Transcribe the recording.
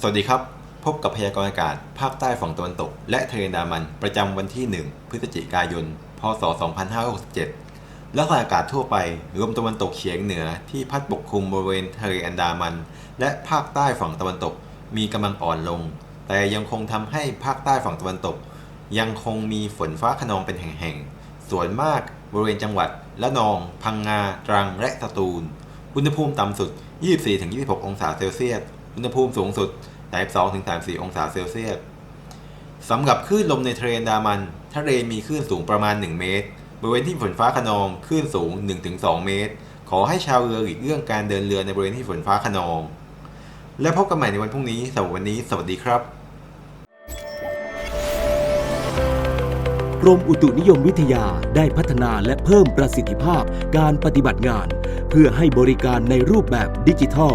สวัสดีครับ พบกับพยากรณ์อากาศภาคใต้ฝั่งตะวันตก และทะเลอันดามันประจำวันที่ 1 พฤศจิกายน พศ 2567ลักษณะอากาศทั่วไปลมตะวันตกเฉียงเหนือที่พัดปกคลุมบริเวณทะเลอันดามัน และภาคใต้ฝั่งตะวันตกมีกำลังอ่อนลง แต่ยังคงทำให้ภาคใต้ฝั่งตะวันตก ยังคงมีฝนฟ้าขนองเป็นแห่งๆ ส่วนมากบริเวณจังหวัดละนอง พังงา ตรัง และสตูล อุณหภูมิต่ำสุด 24-26 องศาเซลเซียส อุณหภูมิสูงสุด 32-34 องศาเซลเซียสสำหรับคลื่นลมในทะเลอันดามันทะเลมีคลื่นสูงประมาณ 1 เมตร บริเวณที่ฝนฟ้าขนองคลื่นสูง 1-2 เมตร ขอให้ชาวเรือหลีกเลี่ยงการเดินเรือในบริเวณที่ฝนฟ้าขนอง และพบกันใหม่ในวันพรุ่งนี้สำหรับวันนี้ สวัสดีครับกรมอุตุนิยมวิทยาได้พัฒนาและเพิ่มประสิทธิภาพการปฏิบัติงาน เพื่อให้บริการในรูปแบบดิจิทัล